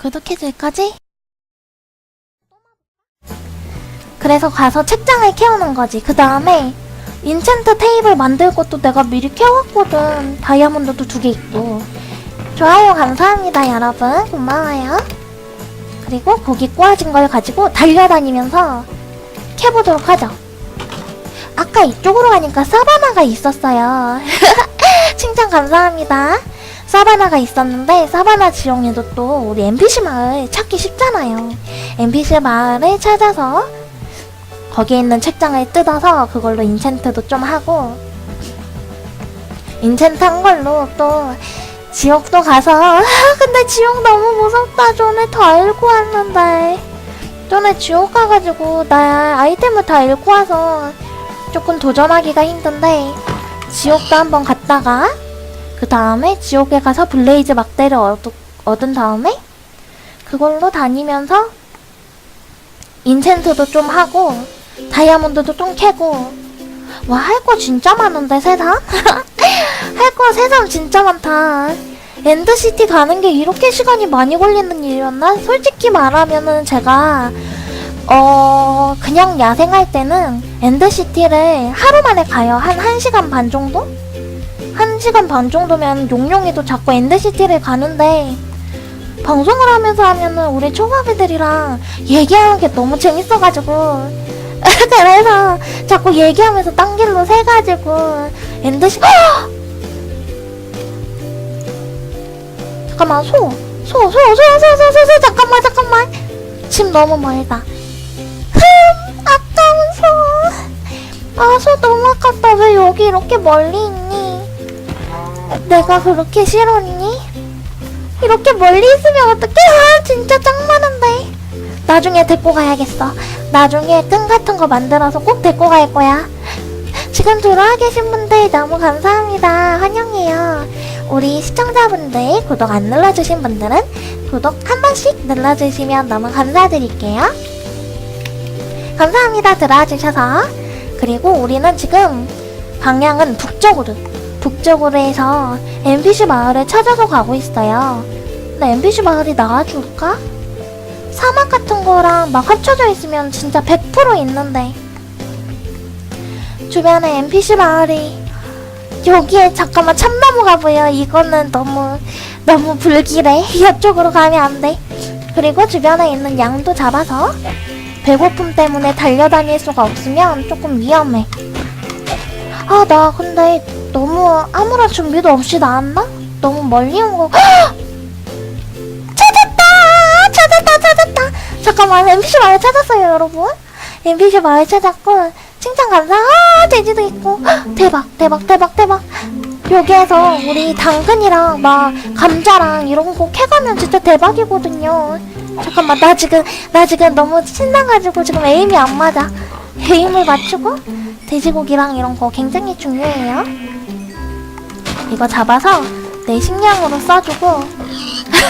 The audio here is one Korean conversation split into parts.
구독해줄 거지? 그래서 가서 책장을 캐오는 거지. 그 다음에 인챈트 테이블 만들 것도 내가 미리 캐왔거든. 다이아몬드도 두 개 있고. 좋아요, 감사합니다, 여러분. 고마워요. 그리고 고기 꼬아진 걸 가지고 달려다니면서 캐보도록 하죠. 아까 이쪽으로 가니까 사바나가 있었어요. 칭찬 감사합니다. 사바나가 있었는데 사바나 지형에도 또 우리 NPC 마을 찾기 쉽잖아요. NPC 마을을 찾아서 거기에 있는 책장을 뜯어서 그걸로 인챈트도 좀 하고 인챈트 한 걸로 또 지옥도 가서 아, 근데 지옥 너무 무섭다. 전에 다 읽고 왔는데 전에 지옥 가가지고 나 아이템을 다 읽고 와서 조금 도전하기가 힘든데 지옥도 한번 갔다가 그 다음에 지옥에 가서 블레이즈 막대를 얻, 얻은 다음에 그걸로 다니면서 인챈트도 좀 하고 다이아몬드도 좀 캐고 와 할 거 진짜 많은데 세상? 할 거 세상 진짜 많다 엔드시티 가는 게 이렇게 시간이 많이 걸리는 일이었나? 솔직히 말하면은 제가 어 그냥 야생할 때는 엔드시티를 하루 만에 가요 한 1시간 반 정도? 1시간 반 정도면 용용이도 자꾸 엔드시티를 가는데 방송을 하면서 하면은 우리 초밥이들이랑 얘기하는 게 너무 재밌어가지고 그래서 자꾸 얘기하면서 딴 길로 새가지고 엔드시 잠깐만 소! 소! 소! 소! 소! 소! 소! 소! 잠깐만 잠깐만 집 너무 멀다 흠 아까운 소! 아 소 너무 아깝다 왜 여기 이렇게 멀리 있니? 내가 그렇게 싫었니? 이렇게 멀리 있으면 어떡해? 아, 진짜 짱 많은데. 나중에 데리고 가야겠어. 나중에 끈 같은 거 만들어서 꼭 데리고 갈 거야. 지금 들어와 계신 분들 너무 감사합니다. 환영해요. 우리 시청자분들 구독 안 눌러주신 분들은 구독 한 번씩 눌러주시면 너무 감사드릴게요. 감사합니다. 들어와 주셔서. 그리고 우리는 지금 방향은 북쪽으로 북쪽으로 해서 NPC 마을을 찾아서 가고 있어요. 근데 NPC 마을이 나와줄까? 사막 같은 거랑 막 합쳐져 있으면 진짜 100% 있는데. 주변에 NPC 마을이 여기에 잠깐만 참나무가 보여. 이거는 너무 너무 불길해. 이쪽으로 가면 안 돼. 그리고 주변에 있는 양도 잡아서 배고픔 때문에 달려다닐 수가 없으면 조금 위험해. 아 나 근데 너무 아무런 준비도 없이 나왔나? 너무 멀리 온 거. 찾았다! 찾았다! 찾았다! 잠깐만, NPC 마을 찾았어요, 여러분. NPC 마을 찾았고, 칭찬 감사. 아, 돼지도 있고. 헉, 대박, 대박, 대박, 대박. 여기에서 우리 당근이랑 막 감자랑 이런 거 캐가면 진짜 대박이거든요. 잠깐만, 나 지금, 나 지금 너무 신나가지고 지금 에임이 안 맞아. 에임을 맞추고, 돼지고기랑 이런 거 굉장히 중요해요. 이거 잡아서 내 식량으로 써주고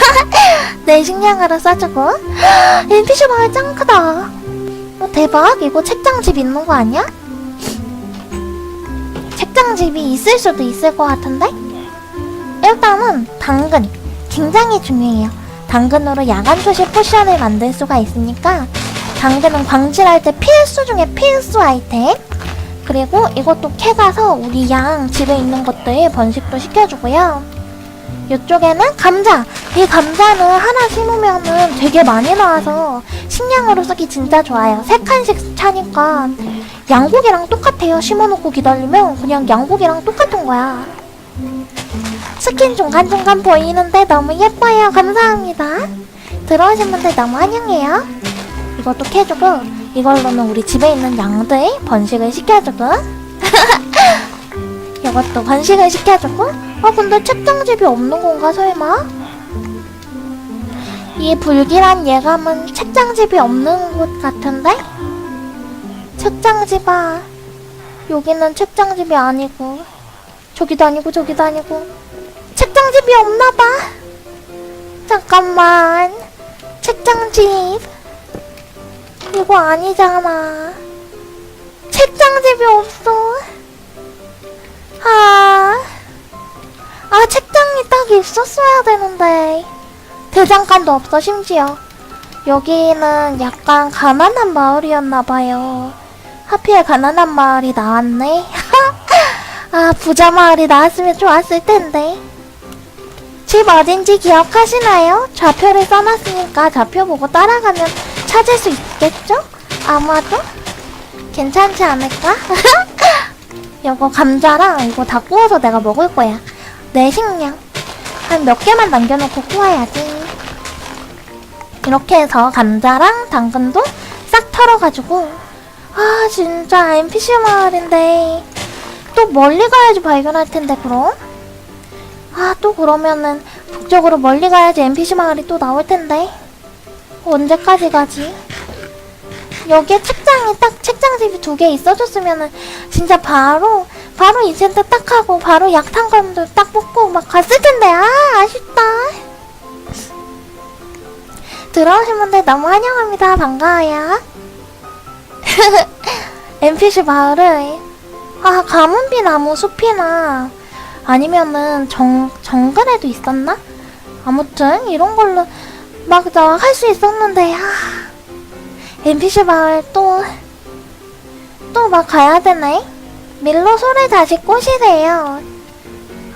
내 식량으로 써주고 NPC 마을 짱 크다 어, 대박 이거 책장집 있는 거 아니야? 책장집이 있을 수도 있을 것 같은데? 일단은 당근 굉장히 중요해요 당근으로 야간 투시 포션을 만들 수가 있으니까 당근은 광질할 때 필수 중에 필수 아이템 그리고 이것도 캐가서 우리 양 집에 있는 것들 번식도 시켜주고요. 이쪽에는 감자. 이 감자는 하나 심으면은 되게 많이 나와서 식량으로 쓰기 진짜 좋아요. 세 칸씩 차니까 양고기랑 똑같아요. 심어놓고 기다리면 그냥 양고기랑 똑같은 거야. 스킨 중간중간 보이는데 너무 예뻐요. 감사합니다. 들어오신 분들 너무 환영해요. 이것도 캐주고 이걸로는 우리 집에 있는 양들 번식을 시켜주고 이것도 번식을 시켜주고 어 근데 책장집이 없는 건가 설마? 이 불길한 예감은 책장집이 없는 곳 같은데? 책장집아 여기는 책장집이 아니고 저기도 아니고 저기도 아니고 책장집이 없나봐 잠깐만 책장집 이거 아니잖아. 책장집이 없어. 아, 아 책장이 딱 있었어야 되는데. 대장간도 없어 심지어 여기는 약간 가난한 마을이었나봐요 하필 가난한 마을이 나왔네 아 부자 마을이 나왔으면 좋았을 텐데 집 어딘지 기억하시나요? 좌표를 써놨으니까 좌표 보고 따라가면 찾을 수 있겠죠? 아마도? 괜찮지 않을까? 이거 감자랑 이거 다 구워서 내가 먹을 거야. 내 식량. 한 몇 개만 남겨놓고 구워야지. 이렇게 해서 감자랑 당근도 싹 털어가지고. 아, 진짜 NPC 마을인데. 또 멀리 가야지 발견할 텐데, 그럼? 아, 또 그러면은 북쪽으로 멀리 가야지 NPC 마을이 또 나올 텐데. 언제까지 가지? 여기에 책장이 딱 책장 집이 두 개 있어줬으면은 진짜 바로 바로 인센트 딱 하고 바로 약탕감도 딱 뽑고 막 갔을 텐데. 아 아쉽다. 들어오신 분들 너무 환영합니다. 반가워요. NPC 마을을 아 가문비 나무 숲이나 아니면은 정 정글에도 있었나? 아무튼 이런 걸로 막 나 할 수 있었는데 아 NPC 마을 또, 또 막 가야 되네? 밀로 소를 다시 꼬시래요.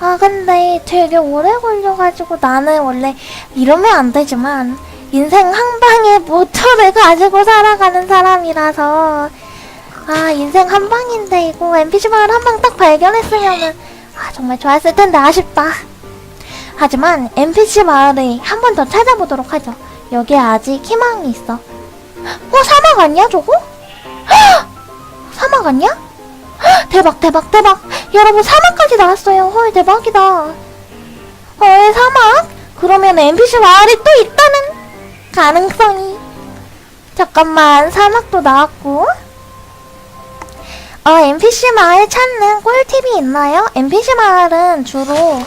아, 근데 되게 오래 걸려가지고 나는 원래 이러면 안 되지만 인생 한 방에 모터를 가지고 살아가는 사람이라서 아, 인생 한 방인데 이거 NPC 마을 한 방 딱 발견했으면은 아, 정말 좋았을 텐데 아쉽다. 하지만 NPC 마을을 한 번 더 찾아보도록 하죠. 여기에 아직 희망이 있어. 어 사막 아니야 저거? 헉! 사막 아니야? 헉! 대박 대박 대박 여러분 사막까지 나왔어요 헐 대박이다 헐 사막? 그러면 NPC 마을이 또 있다는 가능성이 잠깐만 사막도 나왔고 어 NPC 마을 찾는 꿀팁이 있나요? NPC 마을은 주로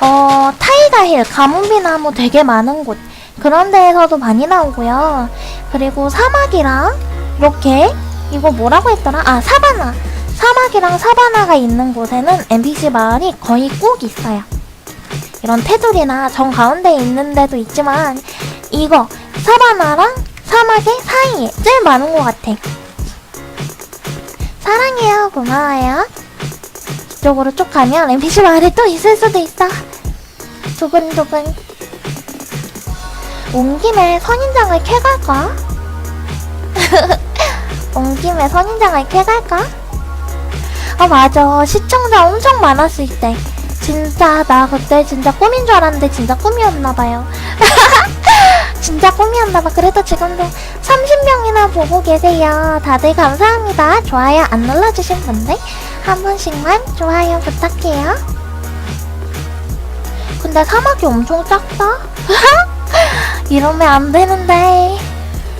어 타이가 힐 가문비나무 되게 많은 곳 그런 데에서도 많이 나오고요. 그리고 사막이랑 이렇게 이거 뭐라고 했더라? 아 사바나 사막이랑 사바나가 있는 곳에는 NPC 마을이 거의 꼭 있어요. 이런 테두리나 정 가운데 있는 데도 있지만 이거 사바나랑 사막의 사이에 제일 많은 것 같아. 사랑해요, 고마워요. 이쪽으로 쭉 가면 NPC 마을이 또 있을 수도 있어. 두근두근. 온 김에 선인장을 캐갈까? 온 김에 선인장을 캐갈까? 아 맞아. 시청자 엄청 많았을 때. 진짜 나 그때 진짜 꿈인 줄 알았는데 진짜 꿈이었나봐요. 진짜 꿈이었나봐. 그래도 지금도 30명이나 보고 계세요. 다들 감사합니다. 좋아요 안 눌러주신 분들 한 번씩만 좋아요 부탁해요 근데 사막이 엄청 작다 이러면 안 되는데.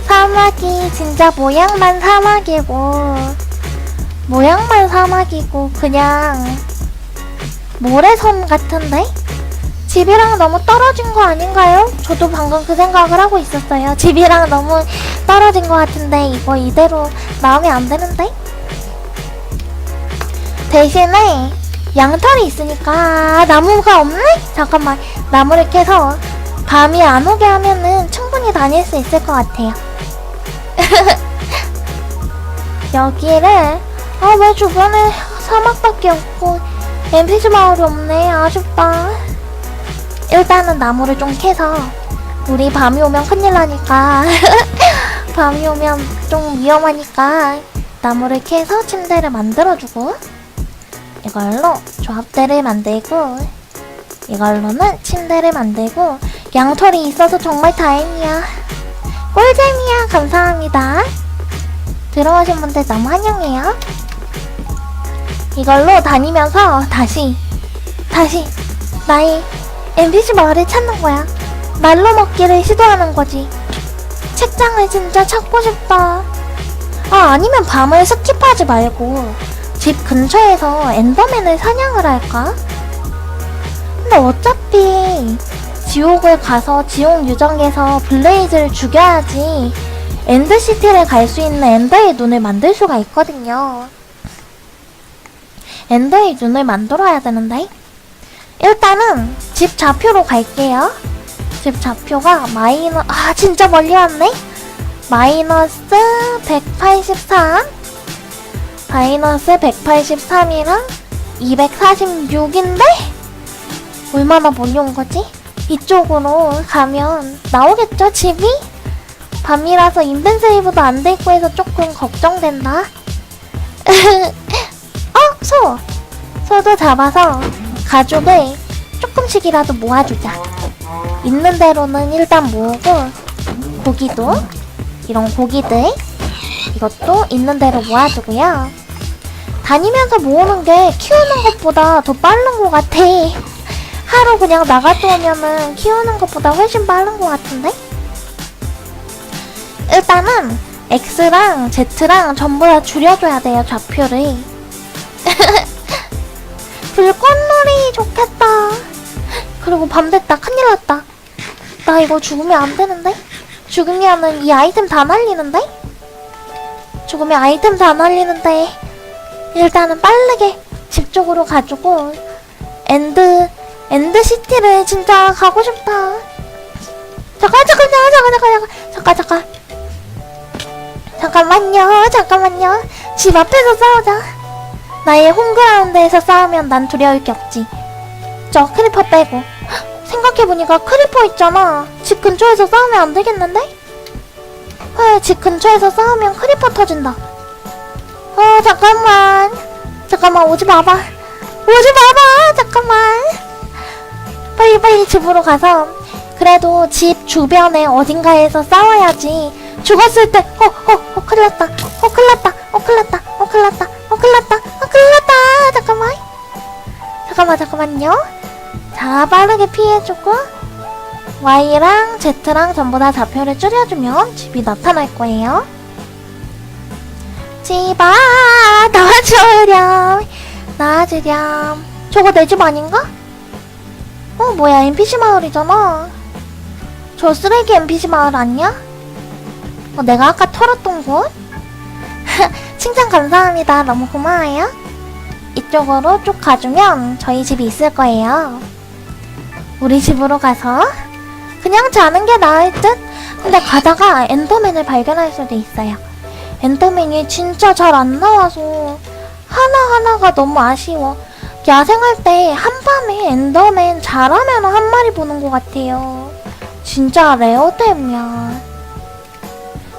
사막이 진짜 모양만 사막이고, 모양만 사막이고, 그냥 모래섬 같은데? 집이랑 너무 떨어진 거 아닌가요? 저도 방금 그 생각을 하고 있었어요. 집이랑 너무 떨어진 거 같은데, 이거 이대로 나오면 안 되는데? 대신에 양털이 있으니까 나무가 없네? 잠깐만, 나무를 캐서 밤이 안 오게 하면은 충분히 다닐 수 있을 것 같아요. 여기를 아 왜 주변에 사막밖에 없고 NPC 마을이 없네 아쉽다. 일단은 나무를 좀 캐서 우리 밤이 오면 큰일 나니까 밤이 오면 좀 위험하니까 나무를 캐서 침대를 만들어주고 이걸로 조합대를 만들고 이걸로는 침대를 만들고 양털이 있어서 정말 다행이야. 꿀잼이야. 감사합니다. 들어오신 분들 너무 환영해요. 이걸로 다니면서 다시, 다시 나의 NPC 마을을 찾는 거야. 날로 먹기를 시도하는 거지. 책장을 진짜 찾고 싶다. 아, 아니면 밤을 스킵하지 말고 집 근처에서 엔더맨을 사냥을 할까? 근데 어차피 지옥을 가서 지옥 유정에서 블레이즈를 죽여야지 엔드시티를 갈 수 있는 엔더의 눈을 만들 수가 있거든요. 엔더의 눈을 만들어야 되는데 일단은 집 좌표로 갈게요. 집 좌표가 마이너 아 진짜 멀리 왔네 마이너스 183 마이너스 183이랑 246인데 얼마나 멀리 온 거지? 이쪽으로 가면 나오겠죠 집이? 밤이라서 인벤 세이브도 안돼 있고 해서 조금 걱정된다 어 소! 소도 잡아서 가죽을 조금씩이라도 모아주자 있는 대로는 일단 모으고 고기도 이런 고기들 이것도 있는 대로 모아주고요. 다니면서 모으는 게 키우는 것보다 더 빠른 것 같아. 하루 그냥 나갔다 오면은 키우는 것보다 훨씬 빠른 것 같은데? 일단은 X랑 Z랑 전부 다 줄여줘야 돼요 좌표를. 불꽃놀이 좋겠다. 그리고 밤 됐다. 큰일 났다. 나 이거 죽으면 안 되는데? 죽으면은 이 아이템 다 날리는데 죽으면 아이템 다 날리는데. 일단은 빠르게 집 쪽으로 가지고 엔드 엔드 시티를 진짜 가고 싶다. 잠깐 잠깐 잠깐 잠깐 잠깐 잠깐 잠깐. 잠깐만요 잠깐만요. 집 앞에서 싸우자. 나의 홈그라운드에서 싸우면 난 두려울 게 없지. 저 크리퍼 빼고. 헉, 생각해보니까 크리퍼 있잖아. 집 근처에서 싸우면 안 되겠는데? 헐, 집 근처에서 싸우면 크리퍼 터진다. 어 잠깐만. 잠깐만 오지 마봐. 오지 마봐. 잠깐만. 빨리 빨리 집으로 가서. 그래도 집 주변에 어딘가에서 싸워야지. 죽었을 때 어 어 어 큰일 났다. 어 큰일 났다. 어 큰일 났다. 어 큰일 났다. 어 큰일 났다. 어 큰일 났다. 잠깐만. 잠깐만 잠깐만요. 자 빠르게 피해주고 Y랑 Z랑 전부 다 좌표를 줄여주면 집이 나타날 거예요. 집아 나와주렴. 나와주렴. 저거 내 집 아닌가? 어 뭐야 NPC 마을이잖아. 저 쓰레기 NPC 마을 아니야? 어, 내가 아까 털었던 곳? 칭찬 감사합니다. 너무 고마워요. 이쪽으로 쭉 가주면 저희 집이 있을 거예요. 우리 집으로 가서 그냥 자는 게 나을 듯? 근데 가다가 엔더맨을 발견할 수도 있어요 엔더맨이 진짜 잘 안 나와서 하나하나가 너무 아쉬워. 야생할 때 한밤에 엔더맨 잘하면 한 마리 보는 것 같아요. 진짜 레어템이야.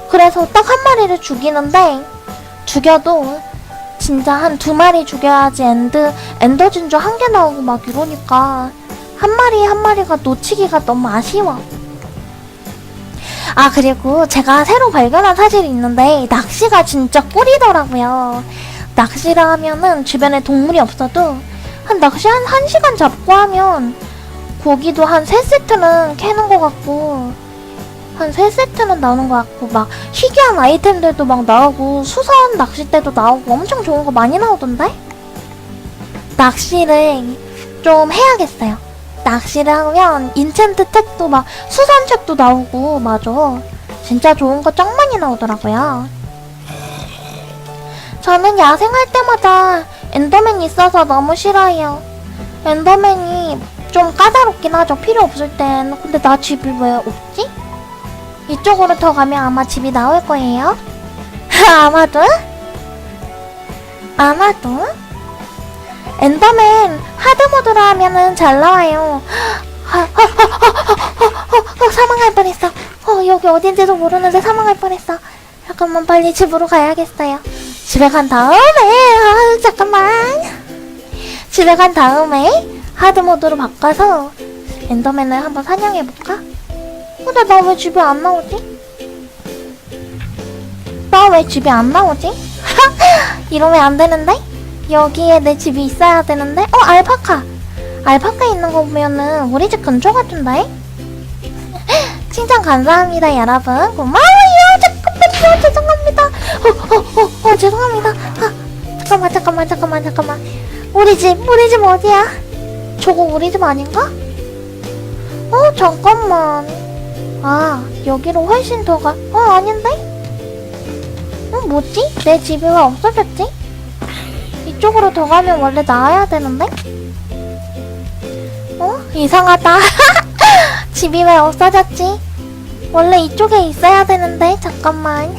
그래서 딱 한 마리를 죽이는데 죽여도 진짜 한 두 마리 죽여야지 엔드 엔더 진주 한 개 나오고 막 이러니까 한 마리 한 마리가 놓치기가 너무 아쉬워. 아 그리고 제가 새로 발견한 사실이 있는데 낚시가 진짜 꿀이더라고요 낚시를 하면은 주변에 동물이 없어도 한 낚시 한 1시간 잡고 하면 고기도 한 3세트는 캐는 것 같고 한 3세트는 나오는 것 같고 막 희귀한 아이템들도 막 나오고 수선 낚싯대도 나오고 엄청 좋은 거 많이 나오던데? 낚시를 좀 해야겠어요 낚시를 하면 인챈트 책도 막 수선 책도 나오고 맞아. 진짜 좋은 거 짱 많이 나오더라고요. 저는 야생할 때마다 엔더맨 있어서 너무 싫어요. 엔더맨이 좀 까다롭긴 하죠. 필요 없을 땐. 근데 나 집이 왜 없지? 이쪽으로 더 가면 아마 집이 나올 거예요. 아마도? 아마도 엔더맨 하드모드로 하면은 잘 나와요. 아, 아, 아, 아, 아, 아, 아, 사망할 뻔했어. 어, 여기 어딘지도 모르는데 사망할 뻔했어. 잠깐만 빨리 집으로 가야겠어요. 집에 간 다음에 아, 잠깐만. 집에 간 다음에 하드모드로 바꿔서 엔더맨을 한번 사냥해볼까? 근데 나 왜 집에 안 나오지? 나 왜 집에 안 나오지? 이러면 안 되는데? 여기에 내 집이 있어야 되는데? 어, 알파카! 알파카 있는 거 보면은 우리 집 근처 같은데? 칭찬 감사합니다, 여러분. 고마워요! 잠깐만요, 죄송합니다. 어, 어, 어, 어, 죄송합니다. 아, 잠깐만, 잠깐만, 잠깐만, 잠깐만. 우리 집, 우리 집 어디야? 저거 우리 집 아닌가? 어, 잠깐만. 아, 여기로 훨씬 더 가. 어, 아닌데? 어, 뭐지? 내 집이 왜 없어졌지? 이쪽으로 더 가면 원래 나와야 되는데? 어? 이상하다. 집이 왜 없어졌지? 원래 이쪽에 있어야 되는데 잠깐만.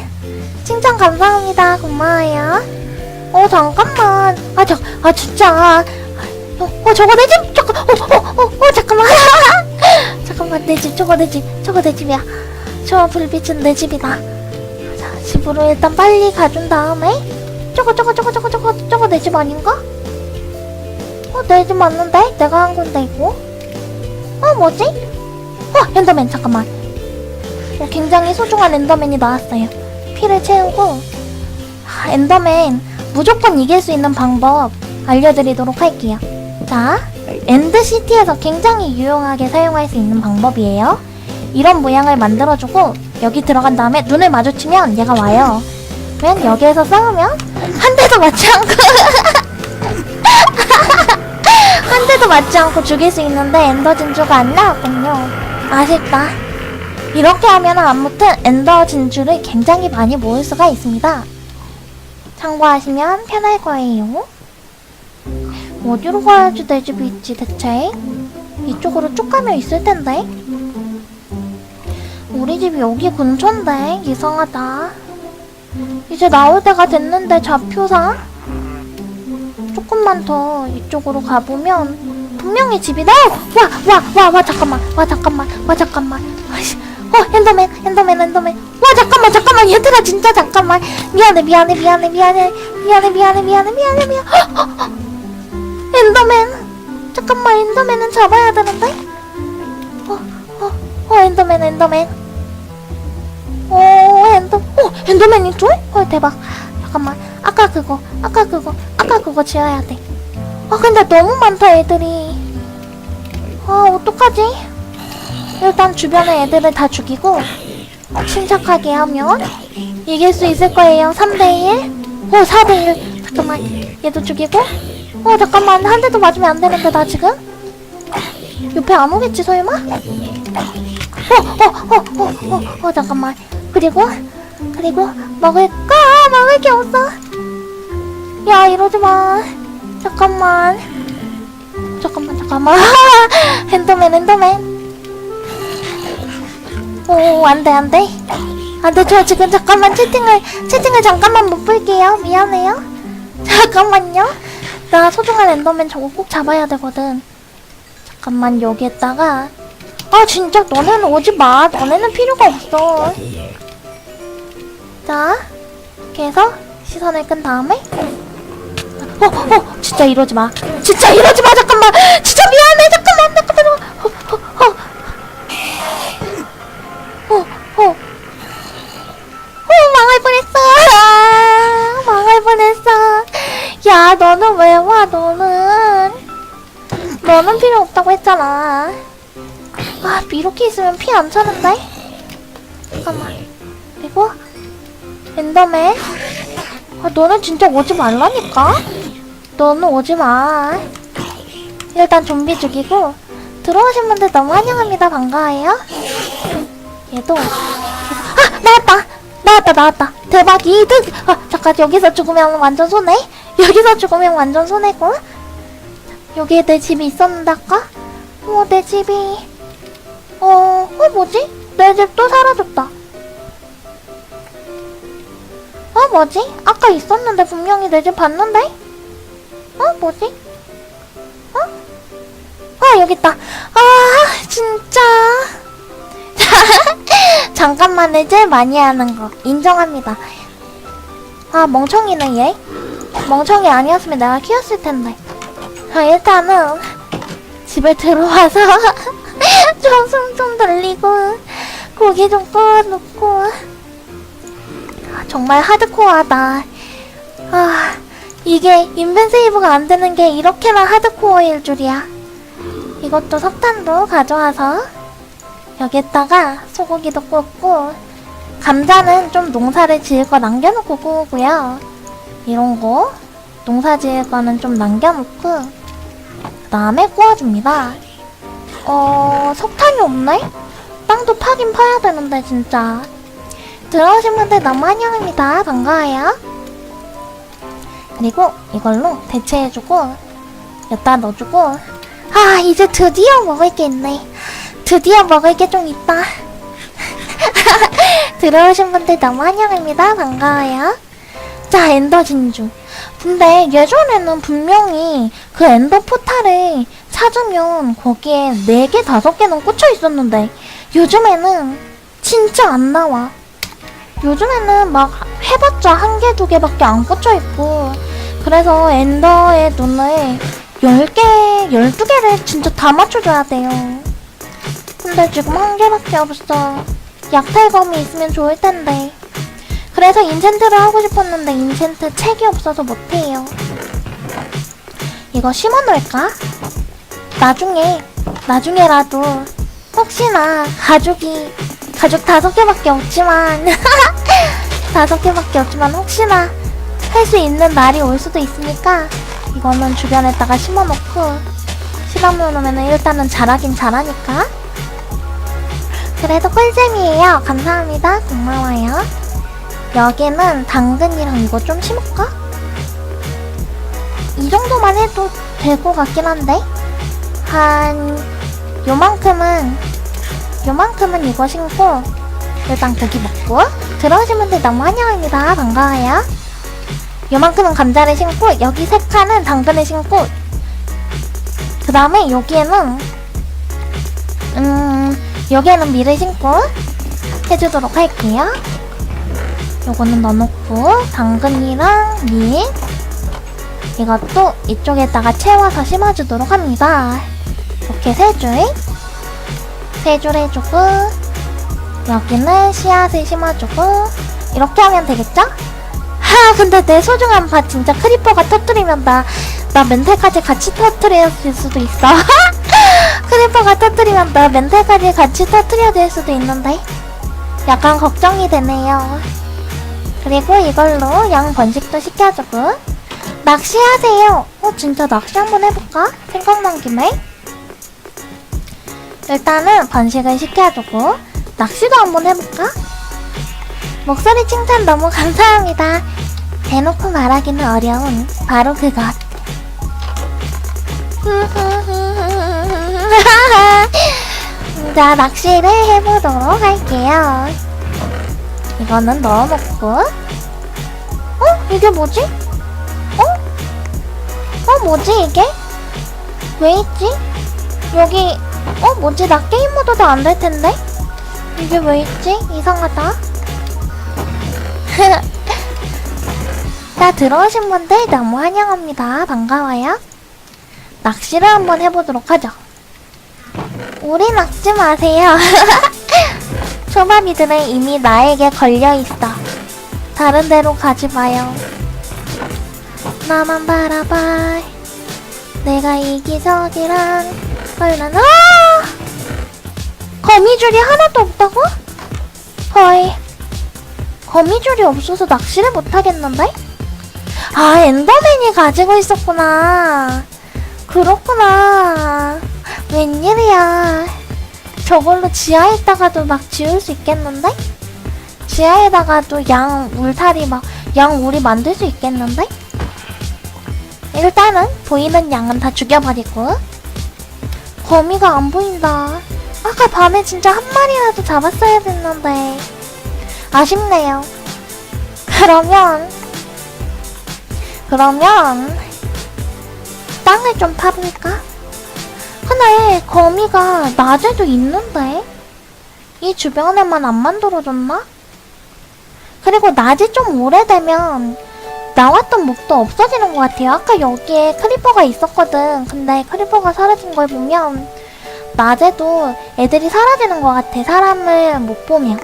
칭찬 감사합니다. 고마워요. 어 잠깐만. 아 저 아 진짜. 어, 어 저거 내 집! 저거 어어 어 어, 어, 잠깐만. 잠깐만 내 집 저거 내 집 저거 내 집이야. 저 불빛은 내 집이다. 자 집으로 일단 빨리 가준 다음에 저거 저거 저거 저거 저거 저거 내 집 아닌가? 어 내 집 맞는데? 내가 한 건데 이거? 어 뭐지? 어 엔더맨 잠깐만. 어, 굉장히 소중한 엔더맨이 나왔어요. 피를 채우고. 아, 엔더맨 무조건 이길 수 있는 방법 알려드리도록 할게요. 자 엔드시티에서 굉장히 유용하게 사용할 수 있는 방법이에요. 이런 모양을 만들어주고 여기 들어간 다음에 눈을 마주치면 얘가 와요 그러면 여기에서 싸우면 한 대도 맞지 않고 한 대도 맞지 않고 죽일 수 있는데 엔더 진주가 안 나왔군요. 아쉽다. 이렇게 하면 아무튼 엔더 진주를 굉장히 많이 모을 수가 있습니다. 참고하시면 편할 거예요. 어디로 가야지 내 집이 있지 대체? 이쪽으로 쭉 가면 있을 텐데. 우리 집이 여기 근처인데 이상하다. 이제 나올 때가 됐는데 좌표상 조금만 더 이쪽으로 가보면 분명히 집이 나. 와 와 와 와 잠깐만 와 잠깐만 와 잠깐만. 어 엔더맨 엔더맨 엔더맨. 와 잠깐만 잠깐만 얘들아 진짜 잠깐만. 미안해 미안해 미안해 미안해 미안해 미안해 미안해 미안해 미안. 헉, 헉, 헉. 엔더맨. 잠깐만 엔더맨은 잡아야 되는데. 어 어어 어, 엔더맨 엔더맨. 오 엔더 오 엔더맨이 쫄? 헐 대박. 잠깐만 아까 그거 아까 그거 아까 그거 지어야 돼. 아 근데 너무 많다 애들이. 아 어떡하지? 일단 주변의 애들을 다 죽이고 침착하게 하면 이길 수 있을 거예요. 3대1? 어 4대1 잠깐만 얘도 죽이고 어 잠깐만 한 대도 맞으면 안 되는데 나 지금? 옆에 안 오겠지 설마? 어어어어어 어, 어, 어, 잠깐만 그리고 그리고 먹을 거 먹을 게 없어. 야 이러지 마. 잠깐만. 잠깐만 잠깐만. 엔더맨 엔더맨. 오 안돼 안돼. 안돼 저 지금 잠깐만 채팅을 채팅을 잠깐만 못 볼게요. 미안해요. 잠깐만요. 나 소중한 엔더맨 저거 꼭 잡아야 되거든. 잠깐만 여기에다가. 아 진짜 너네는 오지 마. 너네는 필요가 없어 자 이렇게 해서 시선을 끈 다음에 어, 어, 진짜 이러지 마. 진짜 이러지 마, 잠깐만. 진짜 미안해, 잠깐만, 잠깐만. 어, 어, 어. 어, 어. 어, 망할 뻔했어. 아, 망할 뻔했어. 야, 너는 왜 와, 너는. 너는 필요 없다고 했잖아. 아, 이렇게 있으면 피 안 차는데? 잠깐만. 엔더맨. 아, 너는 진짜 오지 말라니까? 너는 오지 마. 일단 좀비 죽이고, 들어오신 분들 너무 환영합니다. 반가워요. 얘도, 아! 나왔다! 나왔다, 나왔다. 대박, 이득! 아, 잠깐, 여기서 죽으면 완전 손해? 여기서 죽으면 완전 손해고? 여기에 내 집이 있었는데, 아까? 어, 내 집이. 어, 어, 뭐지? 내 집 또 사라졌다. 어 뭐지? 아까 있었는데 분명히 내 집 봤는데? 어 뭐지? 어? 아 여기 있다. 아 진짜. 잠깐만 이제 많이 하는 거 인정합니다. 아 멍청이네 얘. 멍청이 아니었으면 내가 키웠을 텐데. 아 일단은 집에 들어와서 좀 숨 좀 돌리고 고기 좀 구워놓고. 아, 정말 하드코어하다. 아, 이게 인벤세이브가 안 되는 게 이렇게나 하드코어일 줄이야. 이것도 석탄도 가져와서 여기에다가 소고기도 구웠고 감자는 좀 농사를 지을 거 남겨놓고 구우고요. 이런 거 농사 지을 거는 좀 남겨놓고 그 다음에 구워줍니다. 어, 석탄이 없네? 땅도 파긴 파야 되는데 진짜. 들어오신 분들 너무 환영합니다. 반가워요. 그리고 이걸로 대체해주고 여기다 넣어주고 아 이제 드디어 먹을 게 있네. 드디어 먹을 게 좀 있다. 들어오신 분들 너무 환영합니다. 반가워요. 자, 엔더 진주. 근데 예전에는 분명히 그 엔더 포탈을 찾으면 거기에 4개, 5개는 꽂혀 있었는데 요즘에는 진짜 안 나와. 요즘에는 막 해봤자 한 개, 두 개밖에 안 꽂혀 있고 그래서 엔더의 눈을 10개, 12개를 진짜 다 맞춰줘야 돼요. 근데 지금 한 개밖에 없어. 약탈검이 있으면 좋을 텐데. 그래서 인챈트를 하고 싶었는데 인챈트 책이 없어서 못해요. 이거 심어놓을까? 나중에, 나중에라도 혹시나 가족이 가족 다섯 개밖에 없지만 다섯 개밖에 없지만 혹시나 할 수 있는 날이 올 수도 있으니까 이거는 주변에다가 심어놓고 심어놓으면 일단은 자라긴 자라니까. 그래도 꿀잼이에요. 감사합니다. 고마워요. 여기는 당근이랑 이거 좀 심을까? 이 정도만 해도 될 것 같긴 한데? 한 요만큼은 요만큼은 이거 신고 일단 고기 먹고 들어오신 분들 너무 환영합니다. 반가워요. 요만큼은 감자를 신고 여기 세 칸은 당근을 신고 그 다음에 여기에는 음 여기에는 밀을 신고 해주도록 할게요. 요거는 넣어놓고 당근이랑 밀 이것도 이쪽에다가 채워서 심어주도록 합니다. 이렇게 세 줄 세줄 해주고 여기는 씨앗을 심어주고 이렇게 하면 되겠죠? 하 근데 내 소중한 밭 진짜 크리퍼가 터뜨리면 나, 나 멘탈까지 같이 터뜨렸을 수도 있어. 크리퍼가 터뜨리면 나 멘탈까지 같이 터뜨려야 될 수도 있는데 약간 걱정이 되네요. 그리고 이걸로 양 번식도 시켜주고. 낚시하세요. 어 진짜 낚시 한번 해볼까? 생각난 김에 일단은 번식을 시켜주고 낚시도 한번 해볼까? 목소리 칭찬 너무 감사합니다. 대놓고 말하기는 어려운 바로 그것. 자, 낚시를 해보도록 할게요. 이거는 넣어놓고. 어? 이게 뭐지? 어? 어, 뭐지, 이게? 왜 있지? 여기, 어, 뭐지? 나 게임 모드도 안 될 텐데? 이게 왜 있지? 이상하다. 자, 들어오신 분들 너무 환영합니다. 반가워요. 낚시를 한번 해보도록 하죠. 우리 낚시 마세요. 초밥이들은 이미 나에게 걸려있어. 다른 데로 가지 마요. 나만 바라봐. 내가 이기적이란 걸난, 아! 거미줄이 하나도 없다고? 헐. 거미줄이 없어서 낚시를 못하겠는데? 아, 엔더맨이 가지고 있었구나. 그렇구나. 웬일이야. 저걸로 지하에다가도 막 지울 수 있겠는데? 지하에다가도 양 울타리 막, 양 울이 만들 수 있겠는데? 일단은 보이는 양은 다 죽여버리고. 거미가 안 보인다. 아까 밤에 진짜 한 마리라도 잡았어야 됐는데. 아쉽네요. 그러면, 그러면, 땅을 좀 파볼까? 근데 거미가 낮에도 있는데? 이 주변에만 안 만들어졌나? 그리고 낮이 좀 오래되면 나왔던 목도 없어지는 것 같아요. 아까 여기에 크리퍼가 있었거든. 근데 크리퍼가 사라진 걸 보면 낮에도 애들이 사라지는 것 같아. 사람을 못 보면.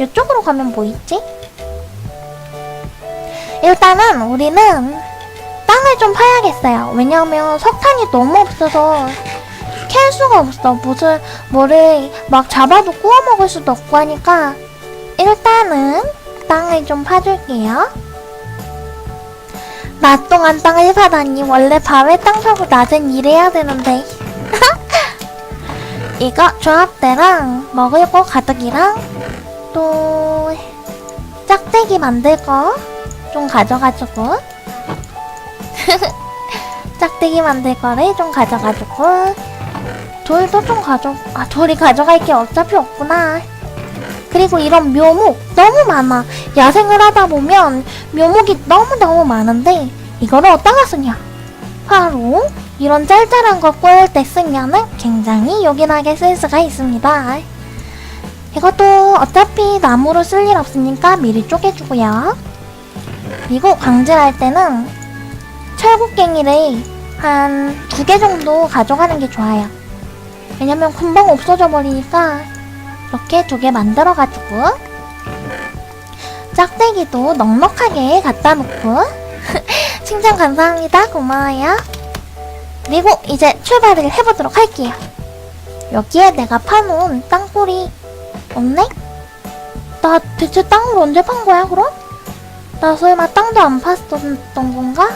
이쪽으로 가면 뭐 있지? 일단은 우리는 땅을 좀 파야겠어요. 왜냐면 석탄이 너무 없어서 캘 수가 없어. 무슨 뭐를 막 잡아도 구워 먹을 수도 없고 하니까 일단은 땅을 좀 파줄게요. 낮 동안 땅을 파다니 원래 밤에 땅 파고 낮엔 일해야 되는데. 이거 조합대랑 먹을 거 가득이랑 또 짝대기 만들 거 좀 가져가지고. 짝대기 만들 거를 좀 가져가지고. 돌도 좀 가져, 아, 돌이 가져갈 게 어차피 없구나. 그리고 이런 묘목 너무 많아. 야생을 하다 보면 묘목이 너무너무 많은데, 이거를 어디다가 쓰냐? 바로 이런 짤짤한 거 구울 때 쓰면은 굉장히 요긴하게 쓸 수가 있습니다. 이것도 어차피 나무로 쓸 일 없으니까 미리 쪼개주고요. 그리고 광질할 때는 철곡갱이를 한 두 개 정도 가져가는 게 좋아요. 왜냐면 금방 없어져 버리니까 이렇게 두개 만들어가지고 짝대기도 넉넉하게 갖다 놓고 칭찬 감사합니다. 고마워요. 그리고 이제 출발을 해보도록 할게요. 여기에 내가 파놓은 땅굴이 없네? 나 대체 땅을 언제 판 거야, 그럼? 나 설마 땅도 안 팠었던 건가?